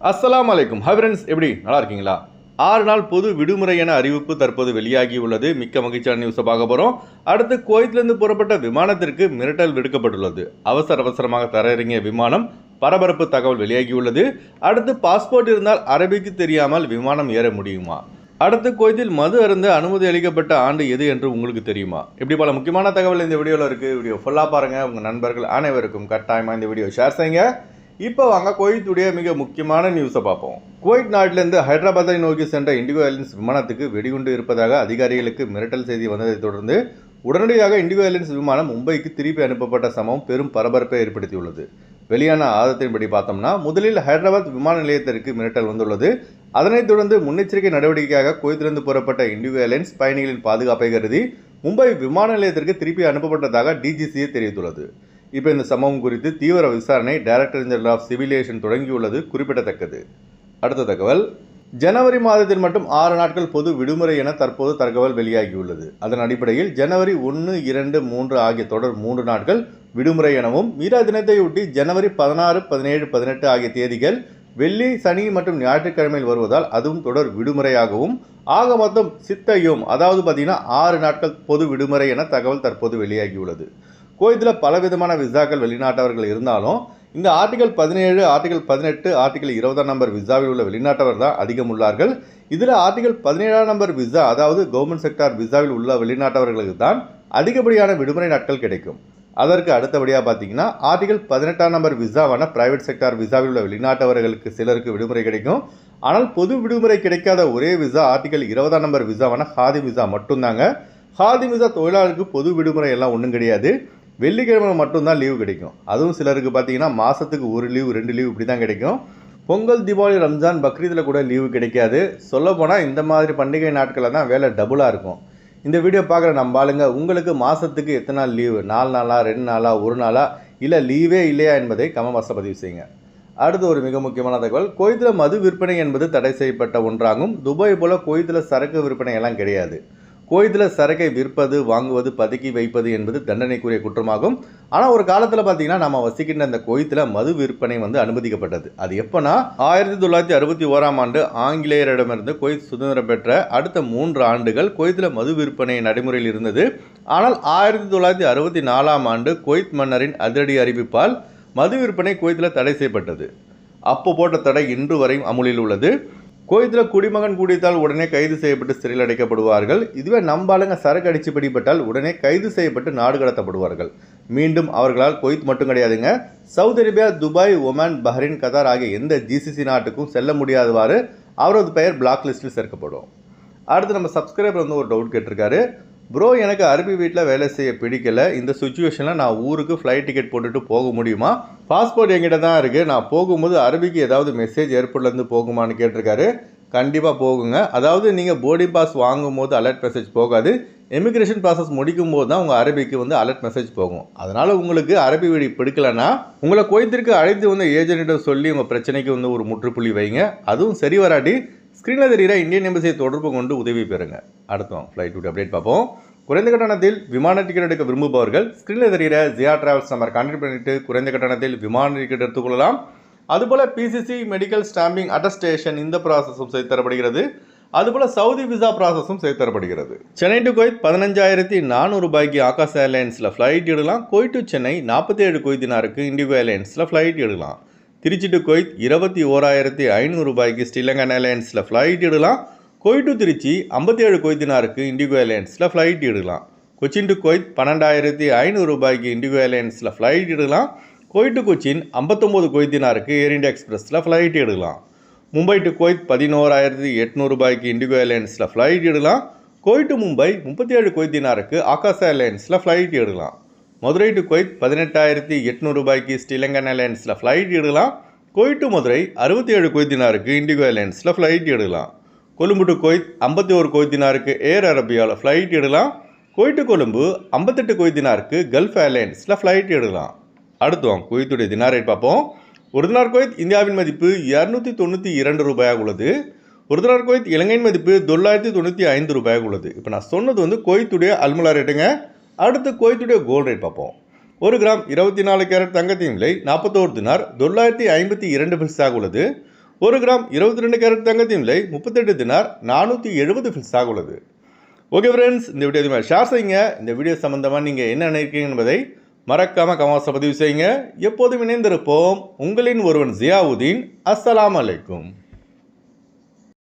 அஸ்லாம் அலைக்கும். ஹவரன்ஸ் எப்படி? நல்லா இருக்கீங்களா? ஆறு நாள் பொது விடுமுறை என அறிவிப்பு தற்போது வெளியாகி உள்ளது. மிக்க மகிழ்ச்சியான நியூஸை பார்க்க போகிறோம் அடுத்து குவைத்திலிருந்து புறப்பட்ட விமானத்திற்கு மிரட்டல் விடுக்கப்பட்டுள்ளது. அவசர அவசரமாக தரையிறங்கிய விமானம் பரபரப்பு தகவல் வெளியாகியுள்ளது அடுத்து பாஸ்போர்ட் இருந்தால் அரபிக்கு தெரியாமல் விமானம் ஏற முடியுமா? அடுத்து கோயத்தில் மது அருந்த அனுமதி அளிக்கப்பட்ட ஆண்டு எது என்று உங்களுக்கு தெரியுமா? இப்படி பல முக்கியமான தகவல் இந்த வீடியோவில் இருக்குது வீடியோ ஃபுல்லாக பாருங்கள் உங்கள் நண்பர்கள் அனைவருக்கும் கட்டாயமாக இந்த வீடியோ ஷேர் செய்யுங்க. இப்போ வாங்க குவைத்துடைய மிக முக்கியமான நியூஸை பார்ப்போம். குவைட் நாட்டிலிருந்து ஹைதராபாத்தை நோக்கி சென்ற இண்டிகோ ஏர்லைன்ஸ் விமானத்துக்கு வெடிகுண்டு இருப்பதாக அதிகாரிகளுக்கு மிரட்டல் செய்தி வந்ததைத் தொடர்ந்து உடனடியாக இண்டிகோ ஏர்லைன்ஸ் விமானம் மும்பைக்கு திருப்பி அனுப்பப்பட்ட சம்பவம் பெரும் பரபரப்பை ஏற்படுத்தியுள்ளது. வெளியான ஆதத்தின்படி பார்த்தோம்னா முதலில் ஹைதராபாத் விமான நிலையத்திற்கு மிரட்டல் வந்துள்ளது. அதனைத் தொடர்ந்து முன்னெச்சரிக்கை நடவடிக்கையாக குவைத்திலிருந்து புறப்பட்ட இண்டிகோ ஏர்லைன்ஸ் பயணிகளின் பாதுகாப்பை கருதி மும்பை விமான நிலையத்திற்கு திருப்பி அனுப்பப்பட்டதாக டிஜிசிஏ தெரிவித்துள்ளது. இப்போ இந்த சம்பவம் குறித்து தீவிர விசாரணை டைரக்டர் ஜெனரல் ஆஃப் சிவிலியேஷன் தொடங்கியுள்ளது குறிப்பிடத்தக்கது. அடுத்த தகவல். ஜனவரி மாதத்தில் மட்டும் ஆறு நாட்கள் பொது விடுமுறை என தற்போது தகவல் வெளியாகியுள்ளது. அதன் அடிப்படையில் ஜனவரி ஒன்று இரண்டு மூன்று ஆகிய தொடர் மூன்று நாட்கள் விடுமுறை எனவும் மீரா தினத்தையொட்டி ஜனவரி பதினாறு பதினேழு பதினெட்டு ஆகிய தேதிகள் வெள்ளி சனி மற்றும் ஞாயிற்றுக்கிழமையில் வருவதால் அதுவும் தொடர் விடுமுறையாகவும் ஆக மொத்தம் சித்தையும் அதாவது பார்த்தீங்கன்னா ஆறு நாட்கள் பொது விடுமுறை என தகவல் தற்போது வெளியாகியுள்ளது. குவைத்தில் பலவிதமான விசாக்கள் வெளிநாட்டவர்கள் இருந்தாலும் இந்த ஆர்டிகல் பதினேழு ஆர்டிகல் பதினெட்டு ஆர்டிகல் இருபதாம் நம்பர் விசாவில் உள்ள வெளிநாட்டவர் தான் அதிகம் உள்ளார்கள். இதில் ஆர்டிகல் பதினேழாம் நம்பர் விசா அதாவது கவர்மெண்ட் செக்டார் விசாவில் உள்ள வெளிநாட்டவர்களுக்கு தான் அதிகப்படியான விடுமுறை நாட்கள் கிடைக்கும். அதற்கு அடுத்தபடியாக பார்த்தீங்கன்னா ஆர்டிகல் பதினெட்டாம் நம்பர் விசாவான பிரைவேட் செக்டார் விசாவில் உள்ள வெளிநாட்டவர்களுக்கு சிலருக்கு விடுமுறை கிடைக்கும். ஆனால் பொது விடுமுறை கிடைக்காத ஒரே விசா ஆர்டிகல் இருபதாம் நம்பர் விசாவான ஹாதி விசா மட்டும்தாங்க. ஹாதி விசா தொழிலாளருக்கு பொது விடுமுறை எல்லாம் ஒன்றும் கிடையாது. வெள்ளிக்கிழமை மட்டும்தான் லீவு கிடைக்கும். அதுவும் சிலருக்கு பார்த்தீங்கன்னா மாதத்துக்கு ஒரு லீவு ரெண்டு லீவு இப்படி தான் கிடைக்கும். பொங்கல் தீபாவளி ரம்ஜான் பக்ரீதில் கூட லீவு கிடைக்காது. சொல்லப்போனால் இந்த மாதிரி பண்டிகை நாட்களில் தான் வேலை டபுளாக இருக்கும். இந்த வீடியோ பார்க்குற நம்ம ஆளுங்க உங்களுக்கு மாதத்துக்கு எத்தனை நாள் லீவு நாலு நாளா ரெண்டு நாளா ஒரு நாளா? இல்லை லீவே இல்லையா என்பதை கமவாச பதிவு செய்யுங்க. அடுத்து ஒரு மிக முக்கியமான தகவல் கோயத்தில் மது விற்பனை என்பது தடை செய்யப்பட்ட ஒன்றாகும். துபாய் போல் கோயத்தில் சரக்கு விற்பனை எல்லாம் கிடையாது. கோயத்தில் சரக்கை விற்பது வாங்குவது பதுக்கி வைப்பது என்பது தண்டனைக்குரிய குற்றமாகும். ஆனால் ஒரு காலத்தில் பார்த்தீங்கன்னா நம்ம வசிக்கின்ற அந்த கோயத்தில் மது விற்பனை வந்து அனுமதிக்கப்பட்டது. அது எப்போனா ஆயிரத்தி தொள்ளாயிரத்தி அறுபத்தி ஓராம் ஆண்டு ஆங்கிலேயரிடமிருந்து கோயத் சுதந்திரம் பெற்ற அடுத்த மூன்று ஆண்டுகள் கோயத்தில் மது விற்பனை நடைமுறையில் இருந்தது. ஆனால் ஆயிரத்தி தொள்ளாயிரத்தி அறுபத்தி நாலாம் ஆண்டு கோயத் மன்னரின் அதிரடி அறிவிப்பால் மது விற்பனை கோயத்தில் தடை செய்யப்பட்டது. அப்போ போட்ட தடை இன்று வரையும் அமுலில் உள்ளது. கோயத்தில் குடிமகன் குடித்தால் உடனே கைது செய்யப்பட்டு சிறையில் அடைக்கப்படுவார்கள். இதுவே நம்பாளுங்க சரக்கு அடிச்சு பிடிப்பட்டால் உடனே கைது செய்யப்பட்டு நாடு கடத்தப்படுவார்கள். மீண்டும் அவர்களால் கொய்த் மட்டும் கிடையாதுங்க. Saudi Arabia Dubai Oman Bahrain Qatar ஆகிய எந்த ஜிசிசி நாட்டுக்கும் செல்ல முடியாதவாறு அவரது பெயர் பிளாக் லிஸ்ட்டில் சேர்க்கப்படும். அடுத்து நம்ம சப்ஸ்கிரைபர் வந்து ஒரு டவுட் கேட்டிருக்காரு. ப்ரோ எனக்கு அரபி வீட்டில் வேலை செய்ய பிடிக்கல. இந்த சுச்சுவேஷனில் நான் ஊருக்கு ஃப்ளைட் டிக்கெட் போட்டுட்டு போக முடியுமா? பாஸ்போர்ட் என்கிட்ட தான் இருக்குது நான் போகும்போது அரபிக்கு ஏதாவது மெசேஜ் ஏர்போர்ட்லேருந்து போகுமான்னு கேட்டிருக்காரு. கண்டிப்பாக போகுங்க. அதாவது நீங்கள் போர்டிங் பாஸ் வாங்கும்போது அலர்ட் மெசேஜ் போகாது. எமிக்ரேஷன் ப்ராசஸ் முடிக்கும் போது தான் உங்கள் அரபிக்கு வந்து அலர்ட் மெசேஜ் போகும். அதனால் உங்களுக்கு அரபி வீடு பிடிக்கலன்னா உங்களை கோயத்திற்கு அழைத்து வந்து ஏஜென்ட்டிடம் சொல்லி உங்கள் பிரச்சனைக்கு வந்து ஒரு முற்றுப்புள்ளி வைங்க. அதுவும் சரி வராட்டி ஸ்க்ரீனில் தெரிகிற இந்தியன் எம்பசியை தொடர்பு கொண்டு உதவி பெறுங்க. அடுத்தோம் ஃப்ளைட் விட்டு அப்டேட் பார்ப்போம். குறைந்த கட்டணத்தில் விமான டிக்கெட் எடுக்க விரும்புபவர்கள் ஸ்க்ரீனில் தெரிகிற ஜியா டிராவல்ஸ் நம்பர் கான்டெக்ட் பண்ணிட்டு குறைந்த கட்டணத்தில் விமான டிக்கெட் எடுத்துக்கொள்ளலாம் அதுபோல் பிசிசி மெடிக்கல் ஸ்டாம்பிங் அட்டஸ்டேஷன் இந்த ப்ராசஸும் செய்து தரப்படுகிறது. அதுபோல் சவுதி விசா ப்ராசஸும் செய்து தரப்படுகிறது. சென்னை டு கோயத் பதினஞ்சாயிரத்தி நானூறு ரூபாய்க்கு ஆகாஷ் ஏர்லைன்ஸில் ஃப்ளைட் எடுக்கலாம். கோய் டு சென்னை நாற்பத்தி ஏழு கொய்தினாருக்கு இண்டிகோ ஏர்லைன்ஸில் ஃப்ளைட் எடுக்கலாம். திருச்சி டு கொய்த் இருபத்தி ஓராயிரத்தி ஐநூறு ரூபாய்க்கு ஸ்ரீலங்கன் ஏர்லைன்ஸில் ஃப்ளைட் இடலாம் கோய் டு திருச்சி ஐம்பத்தி ஏழு கொய்தினாருக்கு இண்டிகோ ஏர்லைன்ஸில் ஃப்ளைட் எடுக்கலாம். கொச்சின் டு கொய்த் பன்னெண்டாயிரத்தி ஐநூறு ரூபாய்க்கு இண்டிகோ ஏர்லைன்ஸில் ஃப்ளைட் இடலாம் கோய் டு கொச்சின் ஐம்பத்தொம்போது கொய்தினாருக்கு ஏர் இண்டியா எக்ஸ்பிரஸில் ஃப்ளைட் எடுக்கலாம். மும்பை டு கொய்த் பதினோராயிரத்தி எட்நூறு ரூபாய்க்கு இண்டிகோ ஏர்லைன்ஸில் ஃப்ளைட் எடுக்கலாம். கோய் டு மும்பை முப்பத்தி ஏழு கொய்தினாருக்கு ஆகாஷ் ஏர்லைன்ஸில் ஃப்ளைட் எடுக்கலாம். மதுரை டு குவைத் பதினெட்டாயிரத்தி எட்நூறு ரூபாய்க்கு ஸ்ரீலங்கன் ஏர்லைன்ஸில் ஃப்ளைட் எடுக்கலாம். குவைத் டு மதுரை அறுபத்தி ஏழு கொய்தினாருக்கு இண்டிகோ ஏர்லைன்ஸில் ஃப்ளைட் எடுக்கலாம். கொழும்பு டு குவைத் ஐம்பத்தி ஒரு குவைத்தினாருக்கு ஏர் அரபியாவில் ஃப்ளைட் எடுக்கலாம். கோய் டு கொழும்பு ஐம்பத்தெட்டு கொய்தினாருக்கு கல்ஃப் ஏர்லைன்ஸில் ஃப்ளைட் எடுக்கலாம். அடுத்தோம் குவைத்துடைய தினார் ரேட் பார்ப்போம். ஒரு தினார் குவைத் இந்தியாவின் மதிப்பு இரநூத்தி தொண்ணூற்றி இரண்டு ரூபாயாக உள்ளது. ஒரு தினார் குவைத் இலங்கையின் மதிப்பு தொள்ளாயிரத்தி தொண்ணூற்றி ஐந்து ரூபாயாக உள்ளது. இப்போ நான் சொன்னது வந்து குவைத்துடைய அல்முலா ரேட்டுங்க அடுத்து குவைத்துடைய கோல்ட் ரேட் பார்ப்போம். ஒரு கிராம் இருபத்தி நாலு கேரட் தங்கத்தின் விலை நாற்பத்தோரு தினார் தொள்ளாயிரத்தி ஐம்பத்தி இரண்டு பில்ஸாக உள்ளது. ஒரு கிராம் இருபத்தி ரெண்டு கேரட் தங்கத்தின் விலை முப்பத்தெட்டு தினார் நானூற்றி எழுபது பில்ஸாக உள்ளது. ஓகே ஃப்ரெண்ட்ஸ் இந்த வீடியோ அதிகமாக ஷேர் செய்யுங்க. இந்த வீடியோ சம்மந்தமாக நீங்கள் என்ன நினைக்கிறீங்க என்பதை மறக்காமல் கமாசை பதிவு செய்யுங்க. எப்போதும் இணைந்திருப்போம். உங்களின் ஒருவன் ஜியாவுதீன். அஸ்ஸலாம் அலைக்கும்.